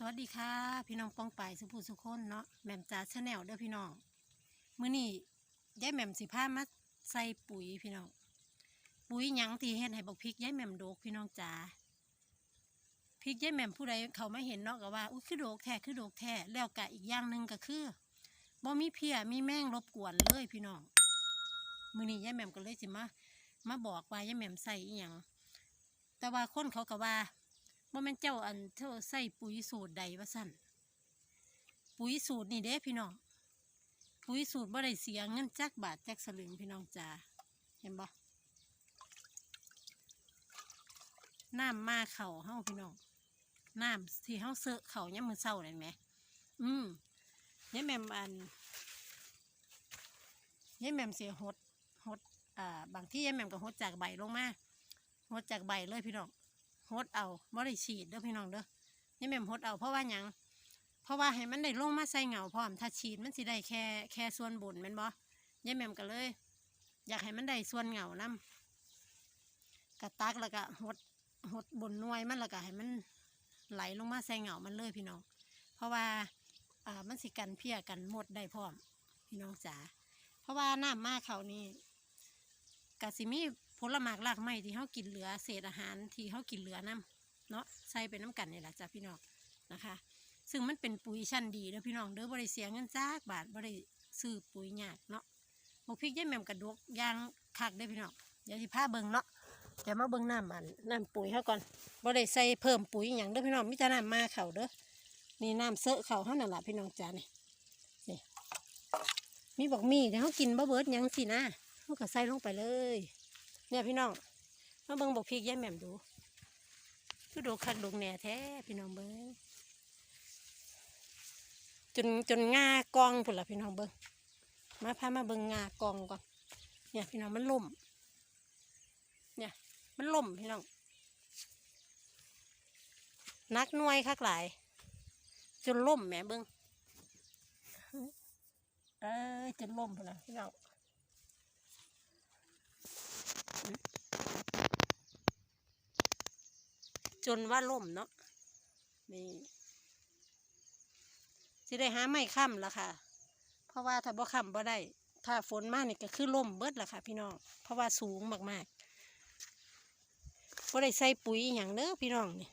สวัสดีค่ะ พี่น้องป้องไปสุภูสุคนเนาะแหม่มจ๋าชาแนลเด้อพี่น้องมื้อนี้ยายแหม่มสิพามาใส่ปุ๋ยพี่น้องปุ๋ยหยังที่เฮ็ดให้บักพริกยายแหม่มโดกพี่น้องจ๋าพริกยายแหม่มผู้ใดเขาไม่เห็นเนาะก็ว่าอุ้ยคือโดกแท้คือโดกแท้แล้วกะอีกอย่างหนึ่งก็คือบ่มีเพียมีแมงรบกวนเลยพี่น้องมื้อนี้ยายแหม่มก็เลยสิมามาบอกว่ายายแหม่มใส่อีหยังแต่ว่าคนเขาก็ว่า ว่าแม่นเจ้าอันเท่าใส่ปุ๋ยสูตรใดวะสั่นปุ๋ยสูตรนี่เด้พี่น้องปุ๋ยสูตรบ่ได้เสียเงินจักบาทจักสลึงพี่น้องจ้าเห็นบ่น้ำมาเข่าเฮาพี่น้องน้ำที่เฮาเสอะเข่าเนี่ยมือเศร้านั่ไหมอืมเนี่ยแม่มอันเนี่ยแม่มเสียหดหดอ่าบางที่ยายแม่มก็หดจากใบลงมาหดจากใบเลยพี่น้อง ฮดเอาบ่ได้ฉีดเด้อพี่น้องเด้อนี่แม่มฮดเอาเพราะว่าหยังเพราะว่าให้มันได้ลงมาใส่เหงาพร้อมถ้าฉีดมันสิได้แค่แค่ส่วนบนแม่นบ่ยายแม่มก็เลย อยากให้มันได้ส่วนเหงานํกระตักแล้วก็หดหดบนน่วยมันแล้วก็ให้มันไหลลงมาใส่เหงามันเลยพี่น้อง เพราะว่าอ่ามันสิกันเพี้ยกันหมดได้พร้อม พี่น้องจ๋าเพราะว่าน้ำมาเขานี่กสิมี ผลหมากรากไม้ที่เขากินเหลือเศษอาหารที่เขากินเหลือน้ำเนาะใส่เป็นน้ำกันนี่แหละจ้ะพี่น้องนะคะ ซึ่งมันเป็นปุ๋ยชั้นดีเด้อพี่น้องเด้อบริเสียเงินจากบาทบริซื้อปุ๋ยยากเนาะบกพริกยายแมมกระดกยางคักได้พี่น้องเดี๋ยวสิพาเบิงเนาะเดี๋ยวมาเบิงน้ำมันน้ำปุ๋ยเขาก่อนบริใส่เพิ่มปุ๋ยอหย่างเด้อพี่น้องมิจาน้ำมาเข่าเด้อนี่น้ำเสอะเข่าเท่านั่นแหละพี่น้องจ้านี่นี่มีบอกมีแต่เขากินบ่เบิดยังสินะเขาก็ใส่ลงไปเลย เนี่ยพี่น้องมาเบิ่งบอกพริกยาแหม่มดูคือดูคักดูแหน่แท้พี่น้องเบิ่งจนจนงากองพุ่นละพี่น้องเบิ่งมาพามาเบิ่งงากองก่อนเนี่ยพี่น้องมันล่มเนี่ยมันล่มพี่น้องนักหน่วยคักหลาย จนล่มแหม่เบิ่งเอ้ยจนล่มพุ่นละพี่น้อง จนว่าล่มเนาะนี่สิได้หาไม่ค่ำละค่ะ เพราะว่าถ้าบ่ค่ำบ่ได้ ถ้าฝนมากนี่ก็คือล่มเบิดละค่ะ พี่น้อง เพราะว่าสูงมากๆบ่ได้ใส่ปุ๋ยอหย่างเด้อพี่น้องนี่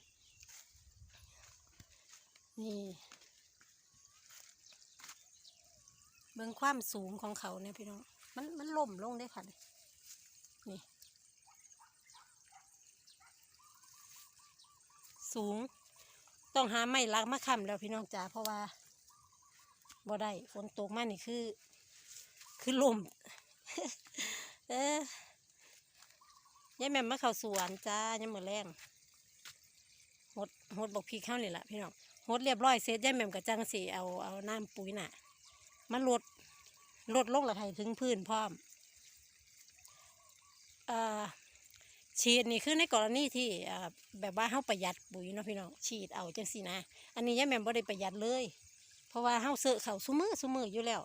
นี่เบิ่งความสูงของเขาเนี่ยพี่น้อง มันมันล่มลงได้ค่ะ สูง ต้องหาไม้ลักมาค้ำแล้วพี่น้องจ๋าเพราะว่าบ่ได้ฝนตกมานี่คือ คือลมเออยายแม่มาเข้าสวนจ้ายามมื้อแรงหดหดบอกพริกเข้านี่แหละพี่น้องหดเรียบร้อยเสร็จยายแม่กับจังสีเอาเอาน้ำปุ๋ยน่ะมาลดลดลงละให้ถึงพื้นพร้อม เอ่อ ฉีดนี่คือในกรณีที่แบบว่าเฮาประหยัดปุ๋ยเนาะพี่น้องฉีดเอาจังซี่นะ อันนี้ยายแมมบ่ได้ประหยัดเลย เพราะว่าเฮาเสือเขาซุมือซุมืออยู่แล้ว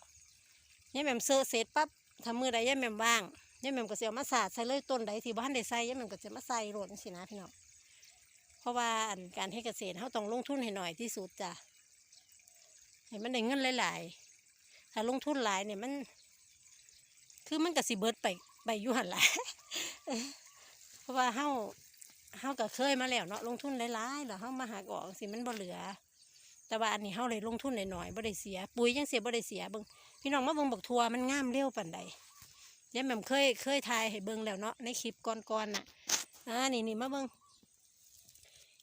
ยายแมมเสือเสร็จปั๊บทำมือใดยายแมมว่างยายแมมก็สิเอามาสาดใส่เลยต้นใดที่บ่ทันได้ใส่ยายแมมก็จะมาใส่รดจังซี่นะพี่น้องเพราะว่าอันการให้เกษตรเฮาต้องลงทุนให้หน่อยที่สุดจ้ะให้มันได้เงินหลายๆถ้าลงทุนหลายเนี่ยมัน คือมันก็สิเบิดไปไปยู่หั่นล่ะเพราะ ว่าเฮาเฮาก็เคยมาแล้วเนาะลงทุนหลายๆแล้วเฮามาหากออกสิมันบ่เหลือ แต่ว่าอันนี้เฮาเลยลงทุนหน่อยๆบ่ได้เสีย ปุ๋ยยังเสียบ่ได้เสียเบิ่งพี่น้องมาเบิ่งบักทัวมันงามเร็วปานใดยายแหม่มเคยเคยทายให้เบิ่งแล้วเนาะในคลิปก่อนๆน่ะอ่านี่นี่มาเบิ่ง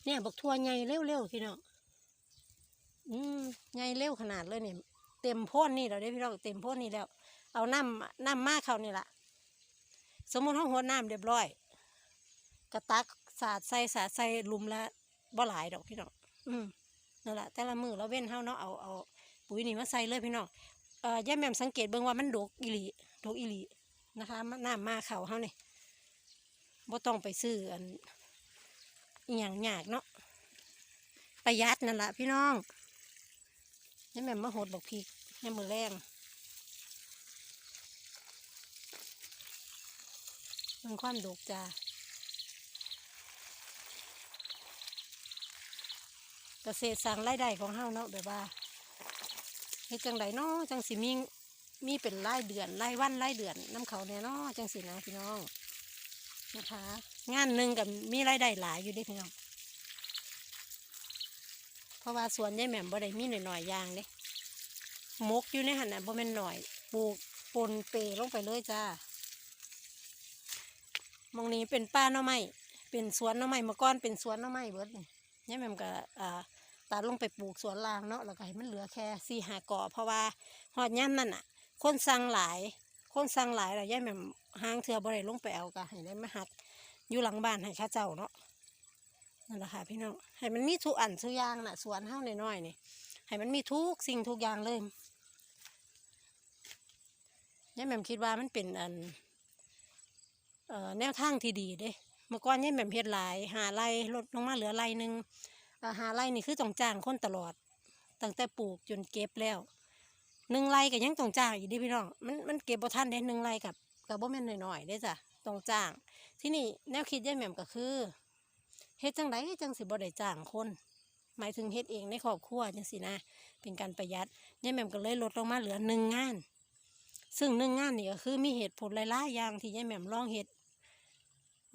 เนี่ยบักทัวใหญ่เร็วๆพี่น้องอืมใหญ่เร็วขนาดเลยเนี่ยเต็มพ่นนี่แล้วเด้พี่น้องเต็มพ่นนี่แล้ว เอาน้ำน้ำมาเขานี่ล่ะสมมติห้องหัวน้ำเรียบร้อย กระตักสาดใส่สาดใส่หลุมละบ่หลายดอกพี่น้องอืมนั่นแหละแต่ละมือเราเว้นเฮาเนาะเอาเอาปุ๋ยนี่มาใส่เลยพี่น้องเอ่อย่าแหม่มสังเกตเบิ่งว่ามันดกอีหลีดกอีหลีนะคะมันน้ำมาเขาเฮานี่บ่ต้องไปซื้ออันอหย่างยากเนาะประหยัดนั่นแหละพี่น้องย่าแหม่มมาโหดบอกพริกย่ามือแรงมันความดกจ้า กษตรสร้างรายได้ของเฮาเนาะแบบว่าเฮ็ดจังไดเนาะจังสิมีมีเป็นรายเดือนรายวันรายเดือนน้ำเขาเนี่ยเนาะจังสินะพี่น้องนะคะ งานหนึ่งกับมีรายได้หลายอยู่ด้พี่น้องเพราะว่าสวนยายแหม่มบ่ได้มีหน่อยๆอย่างเด้มกอยู่ในหันน่ะบ่แม่นหน่อยปลูกปนเปลงไปเลยจ้ามองนี้เป็นป้าหน่อไม้เป็นสวนหน่อไม้เมื่อก่อนเป็นสวนหน่อไม้เบิดนี่ยายแหม่มก็อ่า ตัดลงไปปลูกสวนลางเนาะแล้วก็ให้มันเหลือแค่สี่หาเกาะเพราะว่าหอดย่ำนั่นอะ คนสั่งหลาย คนสั่งหลายแล้วย่ายแม่ห้างเถื่อบ่ได้ลงไปเอาก็ให้ได้มาหัดอยู่หลังบ้านให้ข้าเจ้าเนาะนั่นแหละค่ะพี่น้องให้มันมีทุกอันทุกอย่างน่ะสวนเฮาน้อยๆนี่ให้มันมีทุกสิ่งทุกอย่างเลยย่ายแม่คิดว่ามันเป็นอันเอ่แนวทางที่ดีเด้เมื่อก่อนย่ายแม่มเฮ็ดหลาย หาไร่ลดลงมาเหลือไร่หนึ่ง หาไร่นี่คือต้องจ้างคนตลอด ตั้งแต่ปลูกจนเก็บแล้วหนึ่งไร่ก็ยังต้องจ้างอยู่ดิพี่น้อง มันมันเก็บบ่ทันเด้หนึ่งไร่กับกับบ่แม่นน้อยๆเด้จ้ะต้องจ้าง ที่นี่แนวคิดยายแหม่มก็คือเฮ็ดจังไดจังสิบ่ได้จ้างคน หมายถึงเฮ็ดเองในครอบครัวจังสินะ เป็นการประหยัดยายแหม่มก็เลยลดลงมาเหลือหนึ่งงาน ซึ่งหนึ่งงานนี่ก็คือมีเหตุผลหลายๆอย่างที่ยายแหม่มลองเฮ็ด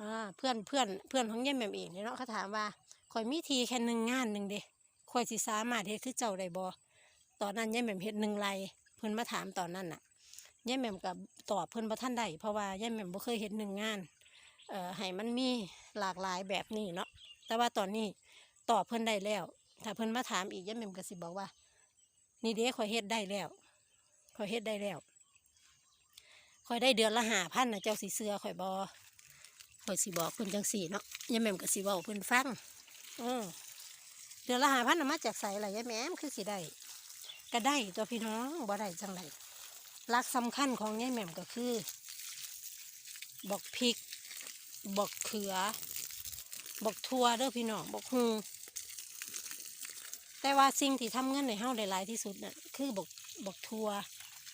อ่าเพื่อนเพื่อนเพื่อนของยายแหม่มเองเนาะเขาถามว่า ข่อยมีทีแค่หนึ่งงานหนึ่งเด้ข่อยสิสามารถเฮ็ดคือเจ้าได้บ่ตอนนั้นยายแหม่มเฮ็ดหนึ่งไรเพิ่นมาถามตอนนั้นน่ะยายแหม่มกับตอบเพิ่นบ่ทันได้เพราะว่ายายแหม่มบ่เคยเฮ็ดหนึ่งงานเอ่อให้มันมีหลากหลายแบบนี้เนาะแต่ว่าตอนนี้ตอบเพิ่นได้แล้ว ถ้าเพิ่นมาถามอีกยายแหม่มก็สิบอกว่า นี่เด้ข่อยเฮ็ดได้แล้วข่อยเฮ็ดได้แล้วข่อยได้เดือนละ5,000น่ะเจ้าสิเชื่อข่อยบ่ข่อยสิบอกเพิ่นจังซี่เนาะยายแหม่มก็สิเว้าเพิ่นฟัง เออ เดือนละหาพันมาจากใส่อะไรยายแหม่มคือสิได้ก็ได้ตัวพี่น้องบ่ได้จังไรหลักสำคัญของยายแหม่มก็คือ บอกพริก บอกเขือ บอกทัวเด้อพี่น้องบอกฮูแต่ว่าสิ่งที่ทำเงินในเฮาได้หลายที่สุดน่ะคือบอกบอกทัว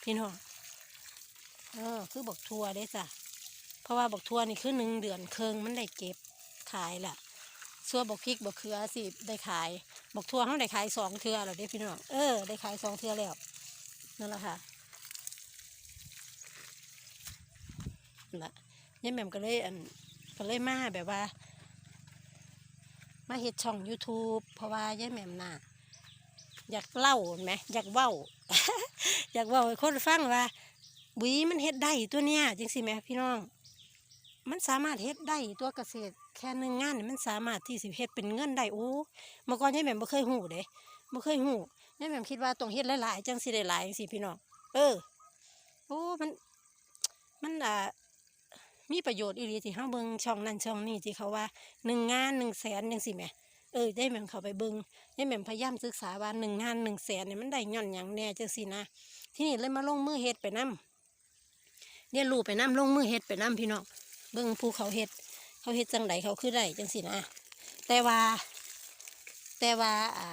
พี่น้องเออคือบอกทัวเด้จ้ะเพราะว่าบอกทัวนี่คือหนึ่งเดือนเคิงมันได้เก็บขายแหละ ส่วนบกพริกบกเขือสิได้ขายบกทั่วเขาได้ขายสองเทือแล้วเด้พี่น้องเออได้ขายสองเทือแล้วนั่นแหละค่ะนั่นละยายแหม่มก็เลยอันก็เลยมาแบบว่า มาเฮ็ดช่อง YouTube เพราะว่ายายแหม่มน่ะอยากเล่าไหมอยากเว้า อยากเว้าให้คนฟังว่าบุยมันเฮ็ดได้ตัวเนี้ยจริงสิไหมพี่น้อง มันสามารถเฮ็ดได้ตัวเกษตร แค่หนึ่งงานนี่มันสามารถที่สิเฮ็ดเป็นเงินได้โอ้เมื่อก่อนยายแหม่มบ่เคยหูเด้บ่เคยหูยายแหม่มคิดว่าต้องเฮ็ดหลายๆจังสิได้หลายจังสิพี่น้องเออโอ้มัน มันอ่ามีประโยชน์อีหลีที่เฮาเบิ่งช่องนั้นช่องนี้ที่เขาว่าหนึ่งงานหนึ่งแสนจังสิแหมเออยายแหม่มเข้าไปเบิ่งยายแหม่มพยายามศึกษาว่าหนึ่งงานหนึ่งแสนเนี่ยมันได้ย่อนหยังแน่จังสินะที่นี่เลยมาลงมือเฮ็ดไปนํเรียนรู้ไปนํลงมือเฮ็ดไปนํพี่น้อง เบิ่งภูเขาเฮ็ด เขาเฮ็ดจังไดเขาคือได้จังสินะ แต่ว่า แต่ว่าอ่า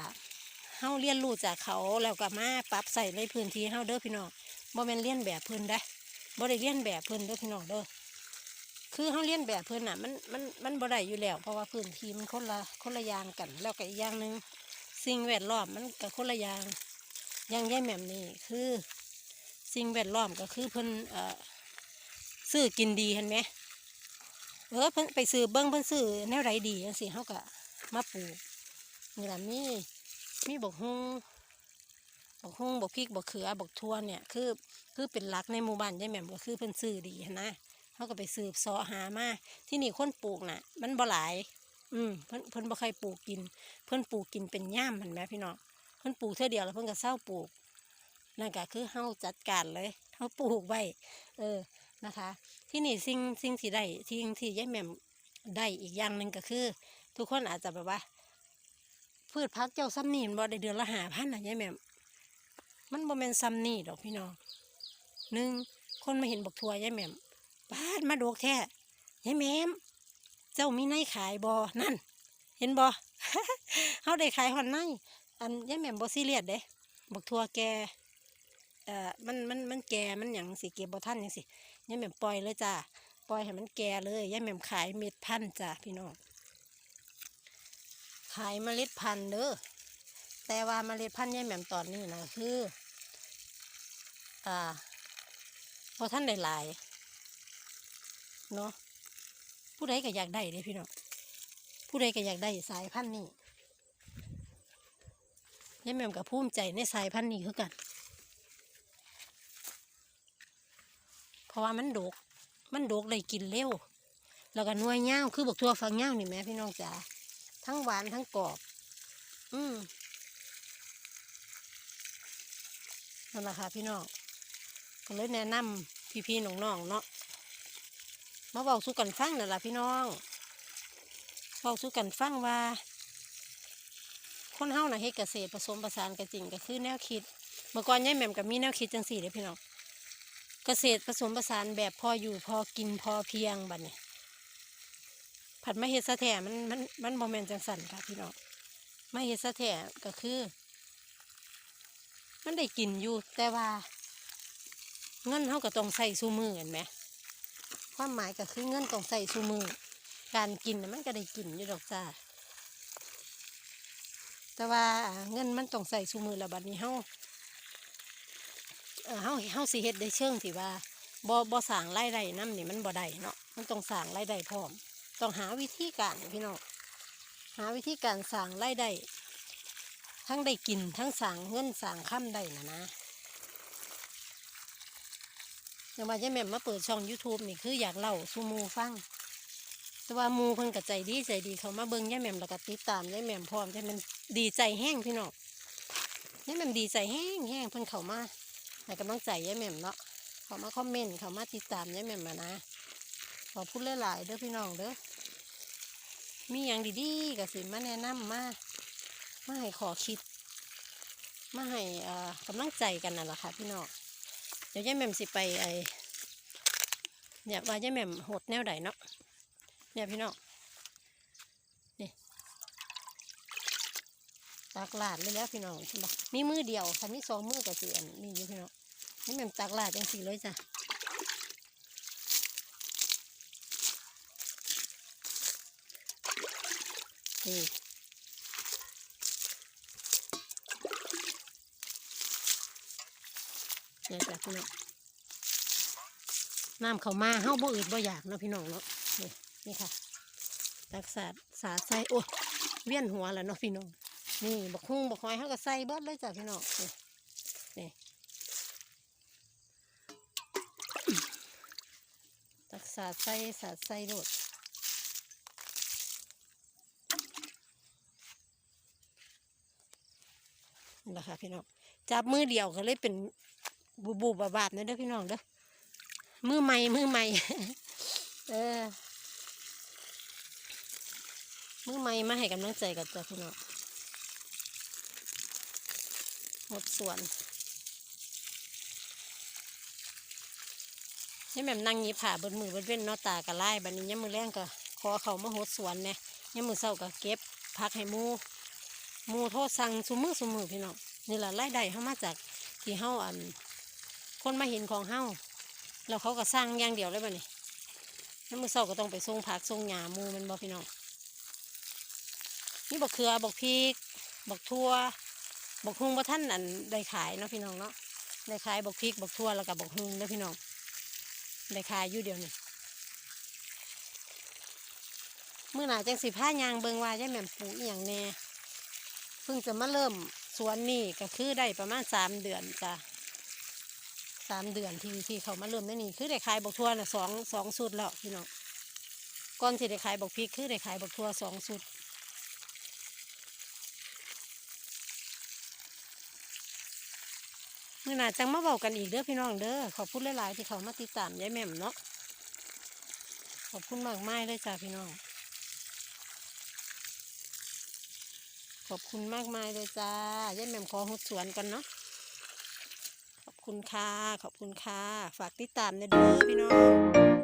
เฮาเรียนรู้จากเขาแล้วก็มาปรับใส่ในพื้นที่เฮาเด้อพี่น้องบ่แม่นเรียนแบบเพิ่นได้บ่ได้เรียนแบบเพิ่นเด้อพี่น้องเด้อคือเฮาเรียนแบบเพิ่นน่ะมันมันมันบ่ได้อยู่แล้ว เพราะว่าพื้นที่มันคนละคนละอย่างกัน แล้วก็อีกอย่างหนึงสิ่งแวดล้อมมันก็คนละอย่างอย่างแยายแหม่มนี่คือสิ่งแวดล้อมก็คือเพิ่นเอ่อซื้อกินดีเห็นไหม เออเพิ่นไปซื้อเบิ้งเพิ่นซื้อแนวไรดีจังซี่เฮาก็มาปลูกนี่ล่ะมีมีบกฮุงบกฮุงบกพริกบกเขือบกทั่วเนี่ยคือคือเป็นหลักในหมู่บ้านยายแหม่มก็คือเพิ่นซื้อดีนะเฮาก็ไปสืบเสอหามาที่นี่คนปลูกน่ะ มันบ่หลายอืมเพิ่นเพิ่นบ่เคยปลูกกิน เพิ่นปลูกกินเป็นย่ามมันแหมพี่น้องเพิ่นปลูกเท่าเดียวแล้วเพิ่นก็เศร้าปลูกนั่นก็คือเฮาจัดการเลยเฮาปลูกไว้เออ นะคะ ที่นี่สิ่งสิ่งที่ได้ที่ที่ยายแม่มได้อีกอย่างหนึ่งก็คือ ทุกคนอาจจะแบบว่า พืชพักเจ้าซ้ำนี่มันบ่ได้เดือนละหาพันนะยายแม่มมันบ่แม่นซ้ำนี่ดอกพี่น้องหนึ่งคนมาเห็นบกทัวยายแม่มบ้านมาดกแท้ยายแม่มเจ้ามีในขายบ่นั่น เห็นบ่เฮาได้ขายหอนในอันยายแม่มบ่ซีเรียสเด้บกทัวแก เอ่อมันมันมันแก่มันหยังสิเก็บบ่ทันหยังสิยายแหม่มปล่อยเลยจ้าปล่อยให้มันแก่เลยยายแหม่มขายเม็ดพันธุ์จ้าพี่น้องขายเมล็ดพันธุ์เด้อแต่ว่าเมล็ดพันธุ์ยายแหม่มตอนนี้นะคืออ่าพอท่านได้หลายเนาะผู้ใดก็อยากได้เลยพี่น้องผู้ใดก็อยากได้สายพันธุ์นี้ยายแหม่มกับภูมิใจในสายพันธุ์นี้คือกัน เพ ราะว่ามันดก มันดกเลยกินเร็ว แล้วก็นวยเง่าวคือบอกทั่วฟังเง่าวนี่แม่พี่น้องจ๋า ทั้งหวานทั้งกรอบ อืมนั่นแหละค่ะพี่น้อง ก็เลยแนะนำพี่ๆน้องๆเนาะ มาบอกสู้กันฟังนั่นแหละพี่น้องบอกสู้กันฟังว่า คนเฮาน่ะเฮ็ดเกษตรผสมผสานกันจริงก็คือแนวคิด เมื่อก่อนยายแหม่มก็มีแนวคิดจังสี่เลยพี่น้อง เกษตรผสมผสานแบบพออยู่พอกินพอเพียงบัดนี้ผัดมาเฮ็ดซะแท้มันมันมันบ่แม่นจังสันค่ะพี่น้องมาเฮ็ดซะแท้ก็คือ มันได้กินอยู่แต่ว่า เงินเฮาก็ต้องใส่ซูมือเห็นไหมความหมายก็คือเงินต้องใส่ซูมือ การกินมันก็ได้กินอยู่ดอกจ้าแต่ว่าเงินมันต้องใส่ซูมือแล้วบัดนี้เฮา เออเฮาเฮาสิเฮ็ดได้เชิงที่ว่าบ่บ่สร้างรายได้นำนี่มันบ่ได้เนาะมันต้องสร้างรายได้พร้อม ต้องหาวิธีการพี่น้องหาวิธีการสร้างรายได้ทั้งได้กินทั้งสร้างเงินสร้างค่ำได้นะนะอย่างว่าจะแม่มาเปิดช่อง YouTube นี่คืออยากเล่าสู่มูฟัง แต่ว่ามูเพิ่นก็ใจดีใจดีเขามาเบิ่งยายแม่มแล้วก็ติดตามยายแม่มพร้อมยายแม่มดีใจแห้งพี่น้องยายแม่มดีใจแห้งแห้งเพิ่นเข้ามา ให้กำลังใจยายแหม่มเนาะเขามาคอมเมนต์เขามาติดตามยายแหม่มมานะ ขอพูดหลายๆเด้อพี่น้องเด้อมีอย่างดีๆก็สิมาแนะนำมามาให้ขอคิด มาให้เอ่อกำลังใจกันนั่นแหละค่ะพี่น้องเดี๋ยวยายแหม่มสิไปไอเนี่ยว่ายายแหม่มโหดแนวใดเนาะเนี่ยพี่น้อง ตากลาดเลยแล้วพี่น้องเห็นปะมีมือเดียวค่ะมีสองมือกับสี่อันนี่อยู่พี่น้องยายแหม่มตากลาดจังสี่เลยจ้ะนี่เนี่ยจ้ะพี่น้องน้ำเขามาเฮาบ่อืดบ่อยากเนาะพี่น้องเนาะนี่นี่ค่ะตักสาดสาดใส่โอ้เวียนหัวแล้วเนาะพี่น้อง นี่บักฮุ่งบักหอยเฮาก็ใส่เบิดเลยจ้ะพี่น้องนี่นี่ตักสาดใส่สาดใส่โลดนี่แหละค่ะพี่น้องจับมือเดียวก็เลยเป็นบูบูบาบาบนะเด้อพี่น้องเด้อมือใหม่มือใหม่เออมือใหม่มาให้กำลังใจกับจ้ะพี่น้อง หมดส่วนนี่แม่มนั่งยีผ่าบนมือเบนเว้นเนอตากะไล่บัดนี้ยามมือแรงก็ขอเขามาหดสวนเนี่ยยามมือเศร้าก็เก็บพักให้มูมูโทษสั่งสุมือสุมือพี่น้องนี่แหละรายได้เขามาจากที่เฮาอัน คนมาเห็นของเฮาแล้วเขาก็สร้างอย่างเดียวเลยบ่นี่น้ำมือเศร้าก็ต้องไปส่งผักส่งหญ้ามูมันบ่พี่น้องนี่บักเขือบักพริกบักทั่ว บกฮุงบ่ท่านอันได้ขายเนาะพี่น้องเนาะได้ขายบกพริกบกทั่วแล้วก็บักฮุงเด้อพี่น้องได้ขายอยู่เดียวนี่มื้อหนาจังสิพายางเบิงวายแม่มปลูกอีหยังแน่เพิ่งจะมาเริ่มสวนนี่ก็คือได้ประมาณสามเดือนจ้ะสามเดือนที่ที่เขามาเริ่มได้นี่คือได้ขายบกทั่วน่ะสองสองสุดแล้วพี่น้องก่อนที่ได้ขายบกพริกคือได้ขายบกทั่วสองสุด มื่อหน้าจังมาบอกกันอีกเด้อพี่น้องเด้อขอบคุณหลายๆที่เขามาติดตามยายแหม่มเนาะขอบคุณมากมายเลยจ้าพี่น้อง ขอบคุณมากมายเลยจ้ายายแม่มขอหุดสวนกันเนาะขอบคุณค่ะขอบคุณค่ะฝากติดตามนเด้อพี่น้อง